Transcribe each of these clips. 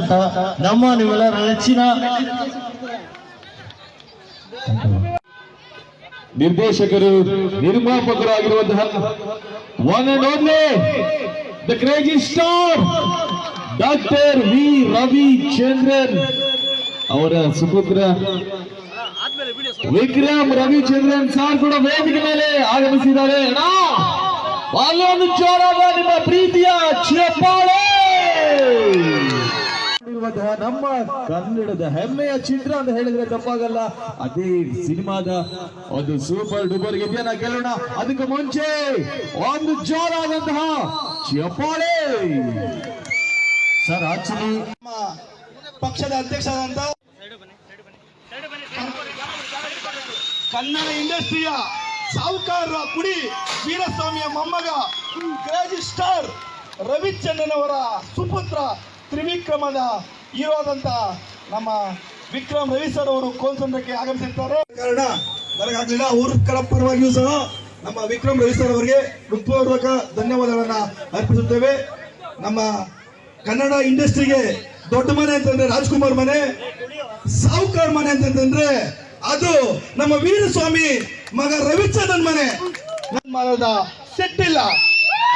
ಹೆಸರಂತ ನಮ್ಮ ನೀವೆಲ್ಲರ ನೆಚ್ಚಿನ ನಿರ್ದೇಶಕರು, ನಿರ್ಮಾಪಕರಾಗಿರುವಂತಹ one and only the crazy star doctor V Ravichandran ಅವರ ಸುಪುತ್ರ ವಿಕ್ರಮ್ ರವಿಚಂದ್ರನ್ ಸಾರ್ ಕೂಡ ವೇದಿಕೆ ಮೇಲೆ ಆಗಮಿಸಿದ್ದಾರೆ. ಅಲ್ಲೊಂದು ಜೋರಾದ ನಿಮ್ಮ ಪ್ರೀತಿಯ ಚಪ್ಪಾಳೆ ಇರುವಂತಹ ನಮ್ಮ ಕನ್ನಡದ ಹೆಮ್ಮೆಯ ಚಿತ್ರ ಅಂತ ಹೇಳಿದ್ರೆ ತಪ್ಪಾಗಲ್ಲ. ಅದೇ ಸಿನಿಮಾದ ಒಂದು ಸೂಪರ್ ಡೂಪರ್ ಗೆದ್ದೆಯನ್ನ ಗೆಲ್ಲೋಣ. ಅದಕ್ಕೆ ಮುಂಚೆ ಒಂದು ಜೋರಾದಂತಹ ಚಪ್ಪಾಳೆ. ಸರ್ ಆಕ್ಚುಲಿ ಪಕ್ಷದ ಅಧ್ಯಕ್ಷರಾದಂತ ಕನ್ನಡ ಇಂಡಸ್ಟ್ರಿಯ ಸಾಹುಕಾರ ಪುಡಿ ವೀರಸ್ವಾಮಿಯ ಮೊಮ್ಮಗ, ಕ್ರೇಜಿ ಸ್ಟಾರ್ ರವಿಚಂದ್ರನ್ ಅವರ ಸುಪುತ್ರ ತ್ರಿವಿಕ್ರಮದ ಆದಂತ ನಮ್ಮ ವಿಕ್ರಮ್ ರವಿ ಸರ್ ಅವರು ಕೋಲ್ಸಂದ್ರಕ್ಕೆ ಆಗಮಿಸಿರ್ತಾರೆ. ಕಾರಣ ನನಗಾಗಲಿಲ್ಲ ಅವ್ರ ಪರವಾಗಿಯೂ ಸಹ ನಮ್ಮ ವಿಕ್ರಮ್ ರವಿ ಸರ್ ಅವರಿಗೆ ಹೃತ್ಪೂರ್ವಕ ಧನ್ಯವಾದಗಳನ್ನ ಅರ್ಪಿಸುತ್ತೇವೆ. ನಮ್ಮ ಕನ್ನಡ ಇಂಡಸ್ಟ್ರಿಗೆ ದೊಡ್ಡ ಮನೆ ಅಂತಂದ್ರೆ ರಾಜ್ಕುಮಾರ್ ಮನೆ ಸಾವುಕಾರ್ ಮನೆ ಅಂತಂದ್ರೆ ಅದು ನಮ್ಮ ವೀರಸ್ವಾಮಿ ಮಗ ರವಿಚಂದ್ರನ್ ಮನೆ. ನಮ್ಮ ಸೆಟ್ಟಿಲ್ಲ.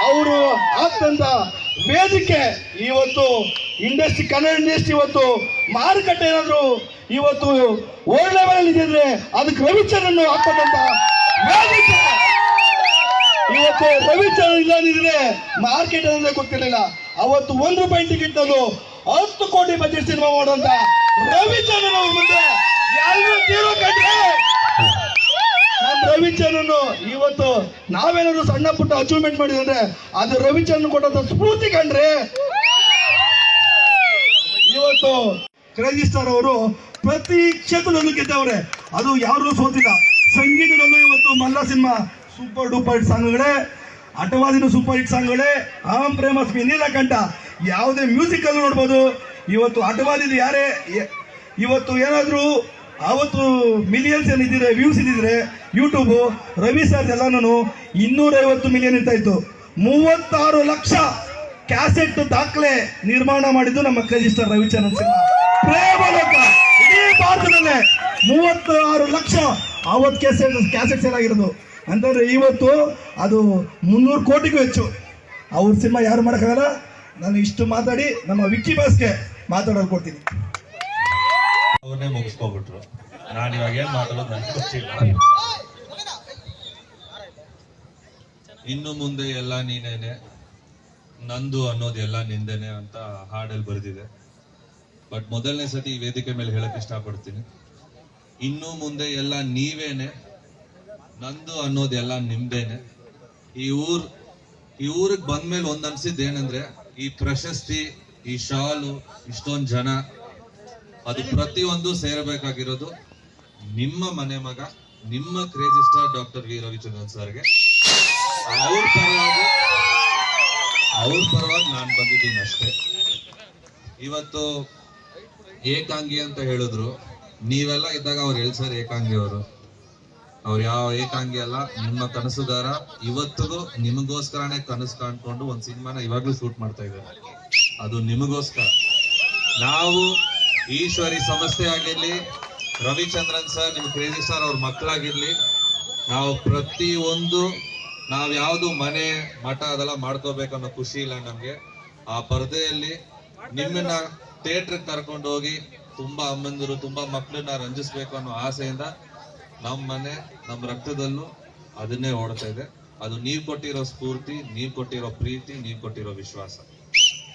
ಅವರು ಆಗ್ತಂತ ವೇದಿಕೆ ಇವತ್ತು ಇಂಡಸ್ಟ್ರಿ, ಕನ್ನಡ ಇಂಡಸ್ಟ್ರಿ ಇವತ್ತು ಮಾರುಕಟ್ಟೆ ಏನಾದ್ರು ಇವತ್ತು ಓಲ್ಡ್ ಲೆವೆಲ್ ಇದ್ದಿದ್ರೆ ಅದಕ್ಕೆ ರವಿಚಂದ್ರನ್ ಆಗ್ತಕ್ಕಂತ ವೇದಿಕೆ. ಇವತ್ತು ರವಿಚಂದ್ರನ್ ಇಲ್ಲದಿದ್ರೆ ಮಾರ್ಕೆಟ್ ಅಂದ್ರೆ ಗೊತ್ತಿರಲಿಲ್ಲ. ಅವತ್ತು ಒಂದು ರೂಪಾಯಿ ಟಿಕೆಟ್ ಅದು ಹತ್ತು ಕೋಟಿ ಬಜೆಟ್ ಸಿನಿಮಾ ಮಾಡುವಂತ ರವಿಚಂದ್ರನ್ ಅವ್ರ ಮುಂದೆ ಯಾರು ತೀರೋ ಇವತ್ತು ನಾವೇನಾದ್ರು ಸಣ್ಣ ಪುಟ್ಟ ಅಚೀವ್ಮೆಂಟ್ ಮಾಡಿದ್ರೆ ಅದು ರವಿಚಂದ್ರನ್ ಕೊಟ್ಟಂತ ಸ್ಫೂರ್ತಿ ಕಂಡ್ರೆ ಇವತ್ತು ಕ್ರೇಜಿ ಸ್ಟಾರ್ ಅವರು ಪ್ರತಿ ಕ್ಷೇತ್ರದಲ್ಲೂ ಗೆದ್ದವ್ರೆ. ಅದು ಯಾರು ಸೋತಿಲ್ಲ. ಸಂಗೀತದಲ್ಲೂ ಇವತ್ತು Malla cinema super duper hit ಸಾಂಗ್ಗಳೇ ಅಟವಾದಿನ ಸೂಪರ್ ಹಿಟ್ ಸಾಂಗ್ಗಳೇ ಆಂ ಪ್ರೇಮಸ್ಮಿ ನೀಲಕಂಠ, ಯಾವುದೇ ಮ್ಯೂಸಿಕ್ ಅಲ್ಲೂ ನೋಡ್ಬೋದು. ಇವತ್ತು ಅಟವಾದಿದು ಯಾರೇ ಇವತ್ತು ಏನಾದರೂ ಅವತ್ತು ಮಿಲಿಯನ್ಸ್ ಏನಿದ್ರೆ ವ್ಯೂಸ್ ಇದ್ದಿದ್ರೆ ಯೂಟ್ಯೂಬು ರವಿ ಸರ್ ಎಲ್ಲನೂ ಇನ್ನೂರೈವತ್ತು ಮಿಲಿಯನ್ ಇರ್ತಾಯಿತ್ತು. ಮೂವತ್ತಾರು ಲಕ್ಷ ಕ್ಯಾಸೆಟ್ ದಾಖಲೆ ನಿರ್ಮಾಣ ಮಾಡಿದ್ದು ನಮ್ಮ ಕ್ರೇಜಿಸ್ಟರ್ ರವಿಚಂದ್ರನ್ ಸಿಂಗ್ ಪ್ರೇಮಲೋಕ ಇಡೀ ಭಾರತದಲ್ಲೇ ಮೂವತ್ತಾರು ಲಕ್ಷ ಆವತ್ತು ಕ್ಯಾಸೆಟ್ ಕ್ಯಾಸೆಟ್ ಸೇಲ್ ಆಗಿರೋದು. ಅಂತಂದ್ರೆ ಇವತ್ತು ಅದು ಮುನ್ನೂರು ಕೋಟಿಗೂ ಹೆಚ್ಚು. ಅವ್ರ ಸಿನಿಮಾ ಯಾರು ಮಾಡೋಕ್ಕಾಗಲ್ಲ? ನಾನು ಇಷ್ಟು ಮಾತಾಡಿ ನಮ್ಮ ವಿಕ್ಕಿ ಬಾಸ್ಗೆ ಮಾತಾಡೋದು ಕೊಡ್ತೀನಿ. ಅವ್ರನ್ನೇ ಮುಗಿಸ್ಕೊಬಿಟ್ರು ನಾನು ಇವಾಗ ಏನ್ ಮಾತಾಡೋದು ನನಗೆ ಗೊತ್ತಿಲ್ಲ. ಇನ್ನು ಮುಂದೆ ಎಲ್ಲ ನೀನೇನೆ, ನಂದು ಅನ್ನೋದು ಎಲ್ಲ ನಿಂದೇನೆ ಅಂತ ಹಾಡಲ್ಲಿ ಬರೆದಿದೆ. ಬಟ್ ಮೊದಲನೇ ಸತಿ ಈ ವೇದಿಕೆ ಮೇಲೆ ಹೇಳಕ್ ಇಷ್ಟಪಡ್ತೀನಿ. ಇನ್ನು ಮುಂದೆ ಎಲ್ಲ ನೀವೇನೆ, ನಂದು ಅನ್ನೋದೆಲ್ಲ ನಿಮ್ದೇನೆ. ಈ ಊರ್, ಈ ಊರಿಗೆ ಬಂದ್ಮೇಲೆ ಒಂದ್ ಅನ್ಸಿದ್ದು ಏನಂದ್ರೆ ಈ ಪ್ರಶಸ್ತಿ, ಈ ಶಾಲು, ಇಷ್ಟೊಂದು ಜನ ಅದು ಪ್ರತಿಯೊಂದು ಸೇರಬೇಕಾಗಿರೋದು ನಿಮ್ಮ ಮನೆ ಮಗ, ನಿಮ್ಮ crazy star doctor V Ravichandran ಸರ್ಗೆ. ಅವ್ರ ಪರವಾಗಿ ಅವ್ರ ಪರವಾಗಿ ನಾನು ಬಂದಿದ್ದೀನಿ ಅಷ್ಟೇ. ಇವತ್ತು ಏಕಾಂಗಿ ಅಂತ ಹೇಳಿದ್ರು. ನೀವೆಲ್ಲ ಇದ್ದಾಗ ಅವ್ರು ಸರ್ ಏಕಾಂಗಿ ಅವರು? ಅವ್ರು ಯಾವ ಏಕಾಂಗಿ ಅಲ್ಲ, ನಿಮ್ಮ ಕನಸುಗಾರ. ಇವತ್ತಿಗೂ ನಿಮಗೋಸ್ಕರನೇ ಕನಸು ಕಾಣ್ಕೊಂಡು ಒಂದು ಸಿನಿಮಾನ ಇವಾಗ್ಲೂ ಶೂಟ್ ಮಾಡ್ತಾ ಇದ್ದಾರೆ. ಅದು ನಿಮಗೋಸ್ಕರ. ನಾವು ಈಶ್ವರಿ ಸಂಸ್ಥೆ ಆಗಿರಲಿ, ರವಿಚಂದ್ರನ್ ಸರ್ ನಿಮ್ಮ ಕ್ರೇಜಿ ಸರ್ ಅವ್ರ ಮಕ್ಕಳಾಗಿರಲಿ ನಾವು ಪ್ರತಿ ಒಂದು ನಾವು ಯಾವುದು ಮನೆ, ಮಠ ಅದೆಲ್ಲ ಮಾಡ್ಕೋಬೇಕನ್ನೋ ಖುಷಿ ಇಲ್ಲ ನಮಗೆ. ಆ ಪರದೆಯಲ್ಲಿ ನಿಮ್ಮನ್ನ ಥಿಯೇಟರ್ ಕರ್ಕೊಂಡು ಹೋಗಿ ತುಂಬಾ ಅಮ್ಮಂದಿರು, ತುಂಬಾ ಮಕ್ಕಳನ್ನ ರಂಜಿಸ್ಬೇಕು ಅನ್ನೋ ಆಸೆಯಿಂದ ನಮ್ಮ ಮನೆ ನಮ್ಮ ರಕ್ತದಲ್ಲೂ ಅದನ್ನೇ ಓಡ್ತಾ ಇದೆ. ಅದು ನೀವು ಕೊಟ್ಟಿರೋ ಸ್ಫೂರ್ತಿ, ನೀವು ಕೊಟ್ಟಿರೋ ಪ್ರೀತಿ, ನೀವು ಕೊಟ್ಟಿರೋ ವಿಶ್ವಾಸ.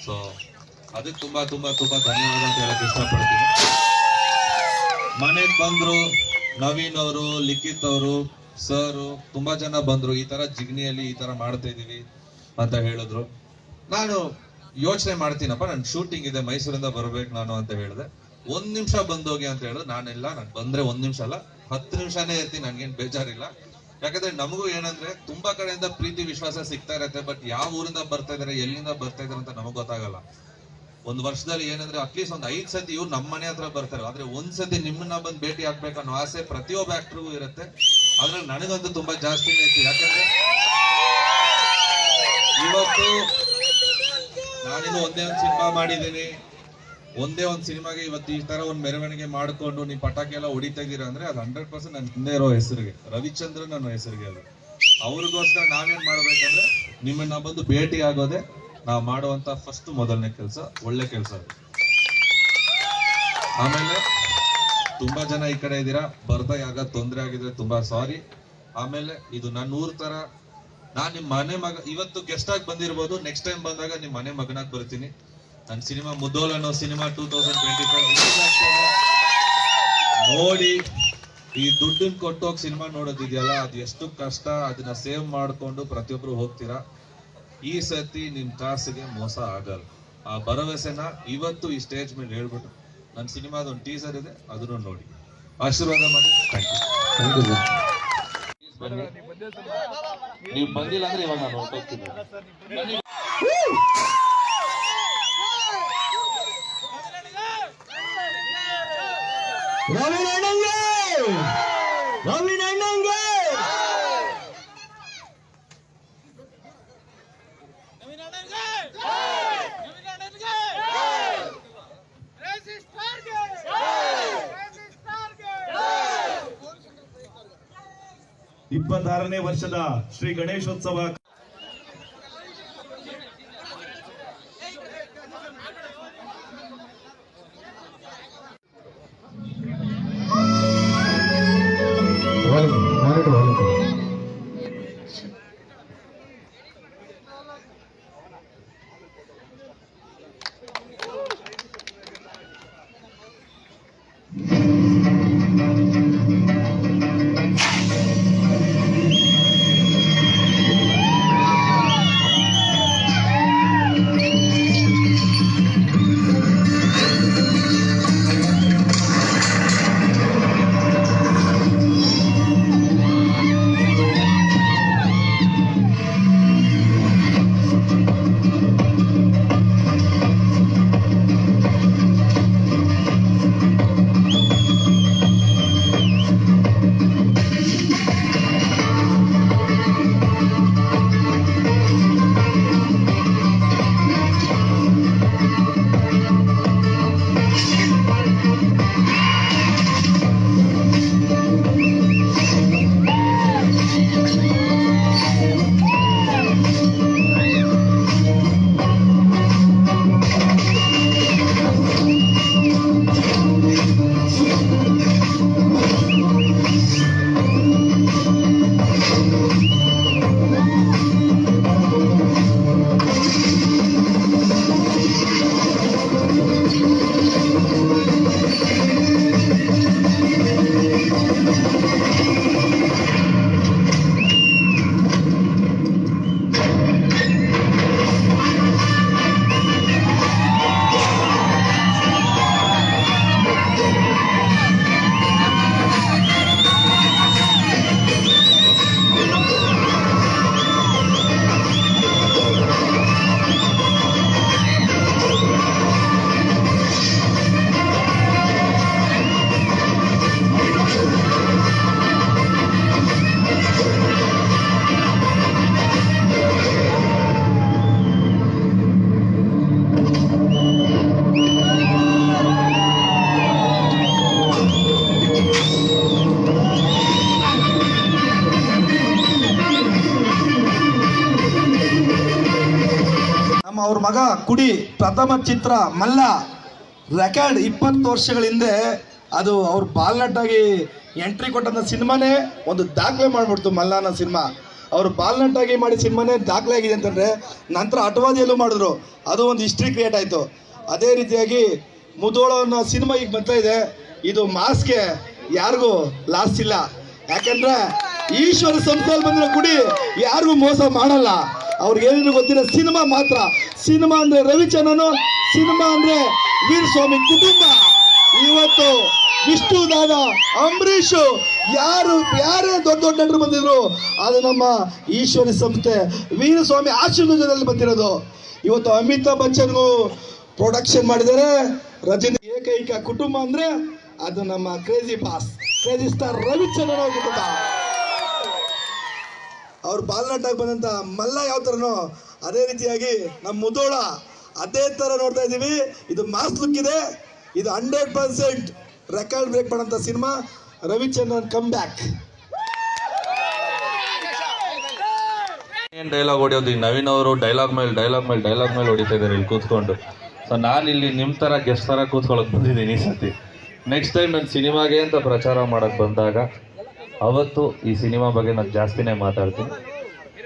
ಸೊ ಅದಕ್ಕೆ ತುಂಬಾ ತುಂಬಾ ತುಂಬಾ ಧನ್ಯವಾದ ಅಂತ ಹೇಳಕ್ ಇಷ್ಟಪಡ್ತೀನಿ. ಮನೆಗ್ ಬಂದ್ರು ನವೀನ್ ಅವರು ಲಿಖಿತ್ ಅವರು ಸರ್, ತುಂಬಾ ಜನ ಬಂದ್ರು. ಈ ತರ ಜಿಗ್ನಿಯಲ್ಲಿ ಈ ತರ ಮಾಡ್ತಾ ಇದೀವಿ ಅಂತ ಹೇಳಿದ್ರು. ನಾನು ಯೋಚನೆ ಮಾಡ್ತೀನಪ್ಪ, ನನ್ ಶೂಟಿಂಗ್ ಇದೆ, ಮೈಸೂರಿಂದ ಬರ್ಬೇಕು ನಾನು ಅಂತ ಹೇಳಿದೆ. ಒಂದ್ ನಿಮಿಷ ಬಂದೋಗಿ ಅಂತ ಹೇಳಿದ್ರೆ, ನಾನೆಲ್ಲ, ನಾನು ಬಂದ್ರೆ ಒಂದ್ ನಿಮಿಷ ಅಲ್ಲ, ಹತ್ತು ನಿಮಿಷನೇ ಇರ್ತೀನಿ, ನನ್ಗೇನ್ ಬೇಜಾರಿಲ್ಲ. ಯಾಕಂದ್ರೆ ನಮಗೂ ಏನಂದ್ರೆ, ತುಂಬಾ ಕಡೆಯಿಂದ ಪ್ರೀತಿ, ವಿಶ್ವಾಸ ಸಿಗ್ತಾ ಇರತ್ತೆ, ಬಟ್ ಯಾವ ಊರಿಂದ ಬರ್ತಾ ಇದಾರೆ, ಎಲ್ಲಿಂದ ಬರ್ತಾ ಇದಾರೆ ಅಂತ ನಮಗ್ ಗೊತ್ತಾಗಲ್ಲ. ಒಂದ್ ವರ್ಷದಲ್ಲಿ ಏನಂದ್ರೆ ಅಟ್ಲೀಸ್ಟ್ ಒಂದು ಐದ್ ಸತಿ ಇವ್ರು ನಮ್ಮ ಮನೆ ಹತ್ರ ಬರ್ತಾರೆ. ಆದ್ರೆ ಒಂದ್ ಸತಿ ನಿಮ್ಮನ್ನ ಬಂದು ಭೇಟಿ ಆಗ್ಬೇಕನ್ನೋ ಆಸೆ ಪ್ರತಿಯೊಬ್ಬ ಆಕ್ಟರ್ಗೂ ಇರುತ್ತೆ. ಅದ್ರಲ್ಲಿ ನನಗಂತೂ ತುಂಬಾ ಜಾಸ್ತಿ ಐತಿ ಯಾಕಂದ್ರೆ ಇವತ್ತು ನಾನಿನ್ನು ಒಂದೇ ಒಂದ್ ಸಿನಿಮಾ ಮಾಡಿದ್ದೀನಿ. ಒಂದೇ ಒಂದ್ ಸಿನಿಮಾಗೆ ಇವತ್ತು ಈ ತರ ಒಂದ್ ಮೆರವಣಿಗೆ ಮಾಡ್ಕೊಂಡು ನೀವು ಪಟಾಕಿ ಎಲ್ಲ ಹೊಡಿತಾ ಅಂದ್ರೆ ಅದು ಹಂಡ್ರೆಡ್ ಪರ್ಸೆಂಟ್ ನನ್ನ ಹಿಂದೆ ಇರೋ ಹೆಸರಿಗೆ ರವಿಚಂದ್ರ ನನ್ನ ಹೆಸರಿಗೆ ಅದು. ಅವ್ರಿಗೋಸ್ಕರ ನಾವೇನ್ ಮಾಡ್ಬೇಕಂದ್ರೆ ನಿಮ್ಮನ್ನ ಬಂದು ಭೇಟಿ ಆಗೋದೇ ನಾವು ಮಾಡುವಂತ ಫಸ್ಟ್ ಮೊದಲನೇ ಕೆಲಸ ಒಳ್ಳೆ ಕೆಲಸ ಆಮೇಲೆ ತುಂಬಾ ಜನ ಈ ಕಡೆ ಇದ್ದೀರಾ? ಬರ್ತಾ ಯಾಗ ತೊಂದರೆ ಆಗಿದ್ರೆ ತುಂಬಾ ಸಾರಿ ಆಮೇಲೆ ಇದು ನನ್ನ ಊರ್ ತರ, ನಾನ್ ನಿಮ್ ಮನೆ ಮಗ, ಇವತ್ತು ಗೆಸ್ಟ್ ಆಗಿ ಬಂದಿರ್ಬೋದು ನೆಕ್ಸ್ಟ್ ಟೈಮ್ ಬಂದಾಗ ನಿಮ್ ಮನೆ ಮಗನಾಗಿ ಬರ್ತೀನಿ. ನನ್ನ ಸಿನಿಮಾ ಮುದ್ದೋಲ್ ಅನ್ನೋ cinema two thousand twenty five ನೋಡಿ, ಈ ದುಡ್ಡನ್ನ ಕೊಟ್ಟೋಗಿ ಸಿನಿಮಾ ನೋಡೋದಿದೆಯಲ್ಲ, ಅದು ಎಷ್ಟು ಕಷ್ಟ, ಅದನ್ನ ಸೇವ್ ಮಾಡ್ಕೊಂಡು ಪ್ರತಿಯೊಬ್ರು ಹೋಗ್ತೀರಾ? ಈ ಸತಿ ನಿಮ್ ಕಾಸಿಗೆ ಮೋಸ ಆಗಲ್ಲ. ಆ ಭರವಸೆನ ಇವತ್ತು ಈ ಸ್ಟೇಜ್ ಮೇಲೆ ಹೇಳ್ಬಿಟ್ಟು ನನ್ನ ಸಿನಿಮಾದ ಒಂದು ಟೀಸರ್ ಇದೆ ಅದನ್ನು ನೋಡಿ. ಆಶೀರ್ವಾದ ಮಾಡಿ ಥ್ಯಾಂಕ್ ಯು ನೀವು ಬಂದಿಲ್ಲ ಅಂದ್ರೆ ಇವಾಗ ನಾನು ಹೊರಟೋಗ್ತೀನಿ ರವಿನಣ್ಣಂಗೆ ಇಪ್ಪತ್ತಾರನೇ ವರ್ಷದ ಶ್ರೀ ಗಣೇಶೋತ್ಸವ ಅವ್ರ ಮಗ ಕುಡಿ ಪ್ರಥಮ ಚಿತ್ರ ಮಲ್ಲ ರೆಕಾರ್ಡ್ ಇಪ್ಪತ್ತು ವರ್ಷಗಳ ಹಿಂದೆ ಅದು ಅವ್ರ ಬಾಲ್ನಟ್ಟಾಗಿ ಎಂಟ್ರಿ ಕೊಟ್ಟಂಥ ಸಿನಿಮಾನೇ ಒಂದು ದಾಖಲೆ ಮಾಡಿಬಿಡ್ತು ಮಲ್ಲ ಅನ್ನೋ ಸಿನಿಮಾ. ಅವರು ಬಾಲ್ನಟ್ಟಾಗಿ ಮಾಡಿ ಸಿನಿಮಾನೇ ದಾಖಲೆ ಆಗಿದೆ ಅಂತಂದರೆ ನಂತರ ಅಟವಾದಿಯಲ್ಲೂ ಮಾಡಿದ್ರು. ಅದು ಒಂದು ಹಿಸ್ಟ್ರಿ ಕ್ರಿಯೇಟ್ ಆಯಿತು. ಅದೇ ರೀತಿಯಾಗಿ ಮುದೋಳ ಅನ್ನೋ ಸಿನಿಮಾ ಈಗ ಬರ್ತಾ ಇದೆ. ಇದು ಮಾಸ್ಗೆ ಯಾರಿಗೂ ಲಾಸ್ ಇಲ್ಲ. ಯಾಕಂದ್ರೆ ಈಶ್ವರ ಸಂಸ್ಥೆಯಲ್ಲಿ ಬಂದಿರೋ ಕುಡಿ ಯಾರಿಗೂ ಮೋಸ ಮಾಡಲ್ಲ. ಅವ್ರಿಗೆ ಏನೇನು ಗೊತ್ತಿರೋ ಸಿನಿಮಾ ಮಾತ್ರ. ಸಿನಿಮಾ ಅಂದ್ರೆ ರವಿಚಂದ್ರನು, ಸಿನಿಮಾ ಅಂದ್ರೆ ವೀರಸ್ವಾಮಿ ಕುಟುಂಬ. ಇವತ್ತು ವಿಷ್ಣು ದಾದ ಅಂಬರೀಷ್ ಯಾರು, ಯಾರೇ ದೊಡ್ಡ ದೊಡ್ಡ ನಟರು ಬಂದಿದ್ರು, ಅದು ನಮ್ಮ ಈಶ್ವರಿ ಸಂಸ್ಥೆ ವೀರಸ್ವಾಮಿ ಆಶೀರ್ವಾದದಲ್ಲಿ ಬಂದಿರೋದು. ಇವತ್ತು ಅಮಿತಾಬ್ ಬಚ್ಚನ್ಗೂ ಪ್ರೊಡಕ್ಷನ್ ಮಾಡಿದ್ದಾರೆ. ರಜನಿ ಏಕೈಕ ಕುಟುಂಬ ಅಂದ್ರೆ ಅದು ನಮ್ಮ crazy boss crazy star Ravichandran ಕುಟುಂಬ ಅವ್ರ ಬಾಲ್ನಟ್ಟಾಗಿ ಬಂದಂತ ಮಲ್ಲ ಯಾವ ಥರನೋ ಅದೇ ರೀತಿಯಾಗಿ ನಮ್ಮ ಮುದೋಳ ಅದೇ ಥರ ನೋಡ್ತಾ ಇದ್ದೀವಿ. ಇದು ಮಾಸ್ ಲುಕ್ ಇದೆ. ಇದು ಹಂಡ್ರೆಡ್ ಪರ್ಸೆಂಟ್ ರೆಕಾರ್ಡ್ ಬ್ರೇಕ್ ಮಾಡೋಂಥ ಸಿನಿಮಾ. ರವಿಚಂದ್ರನ್ ಕಮ್ ಬ್ಯಾಕ್ ಏನ್ ಡೈಲಾಗ್ ಹೊಡೆಯೋದು? ಈ ನವೀನ್ ಅವರು ಡೈಲಾಗ್ ಮೇಲೆ ಡೈಲಾಗ್ ಮೇಲೆ ಡೈಲಾಗ್ ಮೇಲೆ ಹೊಡಿತಾ ಇದ್ದಾರೆ ಇಲ್ಲಿ ಕೂತ್ಕೊಂಡು. ಸೊ ನಾನು ಇಲ್ಲಿ ನಿಮ್ಮ ಥರ ಗೆಸ್ಟ್ ಥರ ಕೂತ್ಕೊಳ್ಳೋಕೆ ಬಂದಿದ್ದೀನಿ ಈ ಸತಿ. ನೆಕ್ಸ್ಟ್ ಟೈಮ್ ನಾನು ಸಿನಿಮಾಗೆ ಅಂತ ಪ್ರಚಾರ ಮಾಡೋಕೆ ಬಂದಾಗ ಅವತ್ತು ಈ ಸಿನಿಮಾ ಬಗ್ಗೆ ನಾನು ಜಾಸ್ತಿನೇ ಮಾತಾಡ್ತೀನಿ.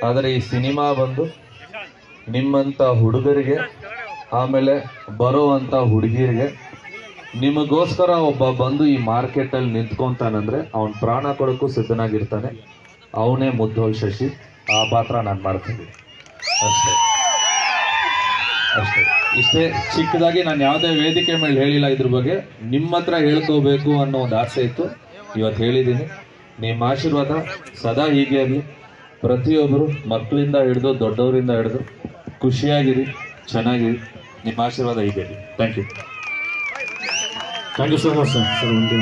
ಆದರೆ ಈ ಸಿನಿಮಾ ಬಂದು ನಿಮ್ಮಂಥ ಹುಡುಗರಿಗೆ, ಆಮೇಲೆ ಬರೋವಂಥ ಹುಡುಗಿರಿಗೆ, ನಿಮಗೋಸ್ಕರ ಒಬ್ಬ ಬಂದು ಈ ಮಾರ್ಕೆಟಲ್ಲಿ ನಿಂತ್ಕೊಂತಾನಂದ್ರೆ ಅವನ ಪ್ರಾಣ ಕೊಡೋಕ್ಕೂ ಸಿದ್ಧನಾಗಿರ್ತಾನೆ. ಅವನೇ ಮುದ್ದೋಳ್ ಶಶಿ. ಆ ಪಾತ್ರ ನಾನು ಮಾಡ್ತೀನಿ. ಅಷ್ಟೇ. ಅಷ್ಟೇ. ಇಷ್ಟೇ ಚಿಕ್ಕದಾಗಿ ನಾನು ಯಾವುದೇ ವೇದಿಕೆ ಮೇಲೆ ಹೇಳಿಲ್ಲ ಇದ್ರ ಬಗ್ಗೆ. ನಿಮ್ಮ ಹತ್ರ ಹೇಳ್ಕೋಬೇಕು ಅನ್ನೋ ಒಂದು ಆಸೆ ಇತ್ತು. ಇವತ್ತು ಹೇಳಿದ್ದೀನಿ ನಿಮ್ಮ ಆಶೀರ್ವಾದ ಸದಾ ಹೀಗೆ ಇರಲಿ ಪ್ರತಿಯೊಬ್ಬರು ಮಕ್ಕಳಿಂದ ಹಿಡಿದು ದೊಡ್ಡವರಿಂದ ಹಿಡಿದು ಖುಷಿಯಾಗಿರಿ, ಚೆನ್ನಾಗಿರಿ. ನಿಮ್ಮ ಆಶೀರ್ವಾದ ಹೀಗೆ ಇರಲಿ thank you thank you so much sir sir ಒಂದು